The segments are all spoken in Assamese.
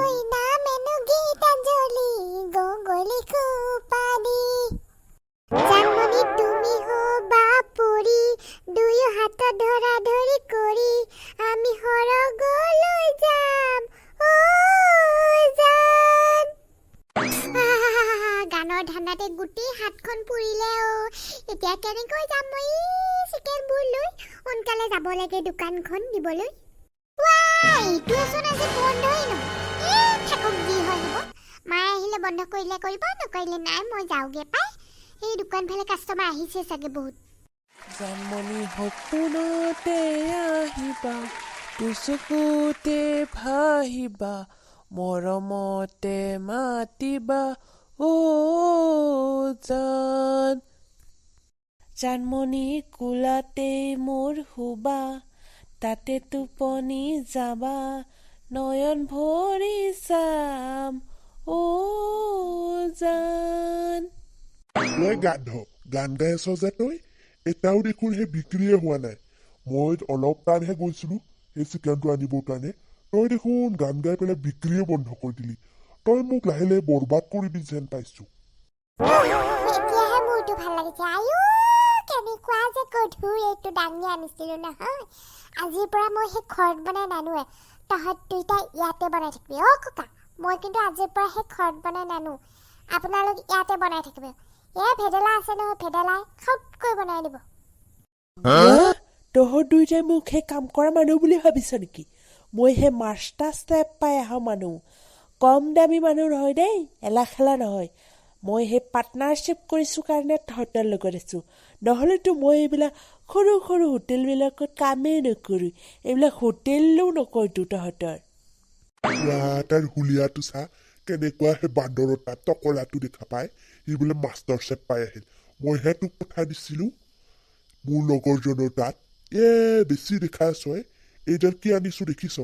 কইনা মেনু গীতাঞ্জলি গগলি খুপাদি জানমণি তুমি হবা পৰি দুয়ো হাত ধৰা ধৰি কৰি আমি সৰগলৈ যাম জান। আহ, গানৰ ধান্দাতে গোটেই হাতখন পুৰিলে অ এতিয়া কেনেকৈ যাম মই চিকেনবোৰ লৈ সোনকালে যাব লাগে দোকানখন দিবলৈ। বন্ধ কৰিলে কৰিব নকৰিলে নাই মই যাওঁগে পাই দোকান ফালে কাষ্টমাৰ আহিছে চাগে বহুত সপোনতে আহিবা ভাহিবা মৰমতে মাতিবা অ জান। কোলাতেই মোৰ শুবা তাতে টোপনি যাবা নয়ন ভৰি চাম অ জান। তই গাধ গান গাই আছ যে তই? এটাও দেখোন সেই বিক্ৰীয়ে হোৱা নাই। মই অলপ টাইমহে গৈছিলো সেই চিকেনটো আনিবৰ কাৰণে। তই দেখোন গান গাই পেলাই বিক্ৰীয়ে বন্ধ কৰি দিলি। তই মোক লাহে লাহে বৰবাদ কৰিবি যেন পাইছো এতিয়াহে মোৰটো ভাল লাগিছে আয়ো কেনেকুৱা যে এইটো দাঙি আনিছিলো নহয় আজিৰ পৰা মই সেই ঘৰত বনাই নানোৱে। তহঁত দুইটাই ইয়াতে বনাই থাকিবি। অ ককা মই কিন্তু আজিৰ পৰা সেই ঘৰত বনাই নানো। আপোনালোক ইয়াতে বনাই থাকিব। এয়া ভেদেলা আছে নহয় ভেদেলাই খাউতকৈ বনাই দিব? তহঁত দুইটাই মোক সেই কাম কৰা মানুহ বুলি ভাবিছ নেকি? মই সেই মাষ্টাৰ ষ্টেপ পাই অহা মানুহ। কম দামী মানুহ নহয় দেই এলা খেলা নহয়। মই সেই পাৰ্টনাৰশ্বিপ কৰিছোঁ কাৰণে তহঁতৰ লগত আছোঁ। নহ'লেতো মই এইবিলাক সৰু সৰু হোটেলবিলাকত কামেই নকৰোঁ। এইবিলাক হোটেলো নকৰতো তহঁতৰ। হুলীয়াটো চা কেনেকুৱা সেই বান্দৰৰ তাত টকলাটো দেখা পায় সি বোলে মাষ্টাৰ চেফ পাই আহিল। মইহে তোক পঠাই দিছিলো মোৰ লগৰজনৰ তাত। এ বেছি দেখাই ছয় এইডাল কি আনিছো দেখিছ?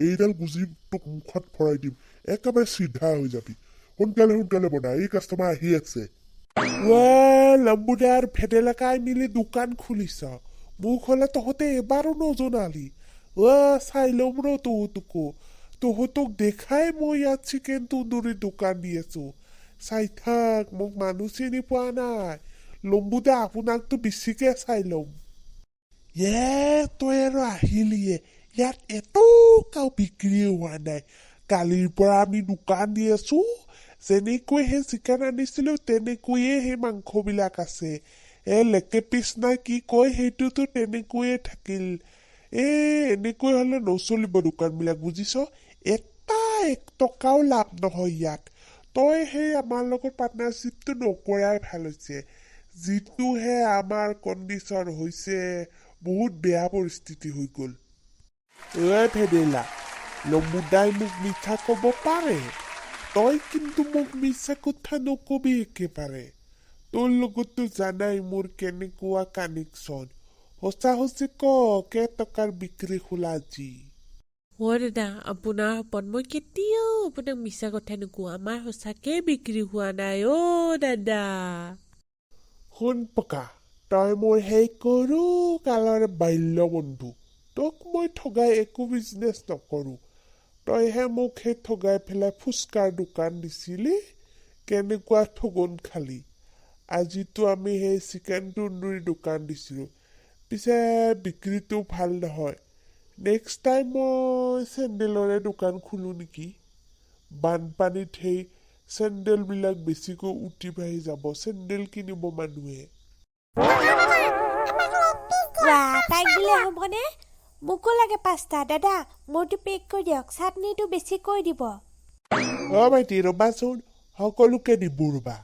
এইডাল গুজি তোক মুখত ভৰাই দিম। একেবাৰে চিধা হৈ যাবি। সোনকালে সোনকালে বনা এই কাষ্টমাৰ আহি আছে ৱে লম্বুদাৰ ভেদেলাকাই মিলি দোকান খুলিছ মোক হ'লে তহঁতে এবাৰো নজনালি ৱে চাই ল'ম ৰ তহঁতকো তহঁতক দেখাই মই ইয়াত চিকেন তন্দুৰী দোকান দি আছো চাই থাক মোক মানুহ চিনি পোৱা নাই লম্বুদা আপোনাকতো বেছিকে চাই ল'ম এ তই আৰু আহিলিয়ে ইয়াত এটকাও বিক্ৰী হোৱা নাই কালিৰ পৰা আমি দোকান দি আছো যেনেকৈ সেই চিকেন আনিছিলো তেনেকৈয়ে সেই মাংসবিলাক আছে এ লেকে পিচ নাই কি কয় সেইটোতো তেনেকৈয়ে থাকিল এ এনেকৈ হ'লে নচলিব দোকানবিলাক বুজিছ এটা এক টকাও লাভ নহয় ইয়াত তই সেই আমাৰ লগত পাৰ্টনাৰশ্বিপটো নকৰাই ভাল হৈছে যিটোহে আমাৰ কণ্ডিশ্যন হৈছে বহুত বেয়া পৰিস্থিতি হৈ গ'ল ঐ ভেদেলা লম্বুদাই মোক মিঠা ক'ব পাৰে তই কিন্তু মোক মিছা কথা নকবি একেবাৰে তোৰ লগততো জানাই মোৰ কেনেকুৱা কানেকশ্যন সঁচা সঁচি ক কেইটকাৰ বিক্ৰী খোলা আজি অ' দাদা আপোনাৰ ওপৰত মই কেতিয়াও আপোনাক মিছা কথা নকওঁ আমাৰ সঁচাকৈ বিক্ৰী হোৱা নাই অ' দাদা শুন পকা তই মোৰ সেই সৰু কালৰ বাল্য বন্ধু তোক মই ঠগাই একো বিজনেছ নকৰোঁ তইহে মোক সেই ঠগাই পেলাই ফুচকাৰ দোকান দিছিলি কেনেকুৱা ঠগন খালি আজিতো আমি সেই চিকেন তন্দুৰী দোকান দিছিলোঁ পিছে বিক্ৰীটো ভাল নহয় নেক্সট টাইম মই চেণ্ডেলৰে দোকান খোলোঁ নেকি বানপানীত সেই চেণ্ডেলবিলাক বেছিকৈ উটি বাঢ়ি যাব চেণ্ডেল কিনিব মানুহে মোকো লাগে পাঁচটা। দাদা মোৰটো পেক কৰি দিয়ক। চাটনিটো বেছিকৈ দিব। অ ভাইটি ৰ'বাচোন সকলোকে দিব ৰ'বা।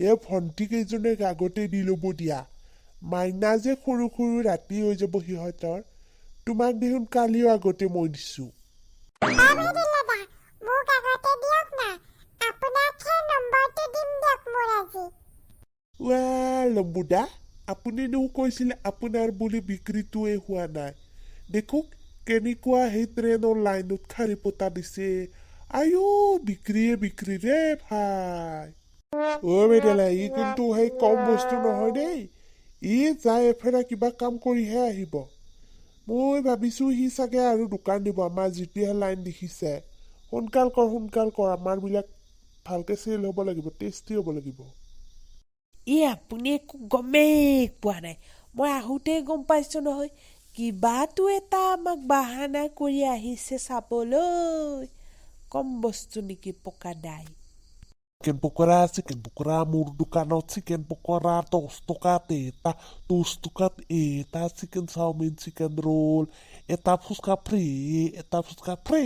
এই ভণ্টিকেইজনীক আগতে দি ল'ব দিয়া। মাইনা যে সৰু সৰু ৰাতি হৈ যাব সিহঁতৰ তোমাক দেখোন কালিও আগতে মই দিছোঁ। লম্বুদা আপুনিনো কৈছিলে আপোনাৰ বুলি বিক্ৰীটোৱে হোৱা নাই। দেখোক কেনেকুৱা সেই ট্ৰেইনৰ লাইনত খাৰী পতা দিছে আয়ো বিক্ৰীয়ে বিক্ৰী ৰে ভাই অ' বেদেলা ই কিন্তু সেই কম বস্তু নহয় দেই ই যাই এফেৰা কিবা কাম কৰিহে আহিব মই ভাবিছোঁ সি চাগে আৰু দোকান দিব আমাৰ যিটোহে লাইন দেখিছে সোনকাল কৰ সোনকাল কৰ আমাৰবিলাক ভালকে চেল হ'ব লাগিব টেষ্টি হ'ব লাগিব ই আপুনি একো গমেই পোৱা নাই মই আহোঁতেই গম পাইছোঁ নহয় কিবাটো এটা আমাক বাহানা কৰি আহিছে চাবলৈ কম বস্তু নেকি পকা দাই চিকেন পকোৰা চিকেন পকোৰা মোৰ দোকানত চিকেন পকোৰা দহ টকাত এটা দহ টকাত এটা চিকেন চাওমিন চিকেন ৰোল এটা ফুচকা ফ্ৰী এটা ফুচকা ফ্ৰী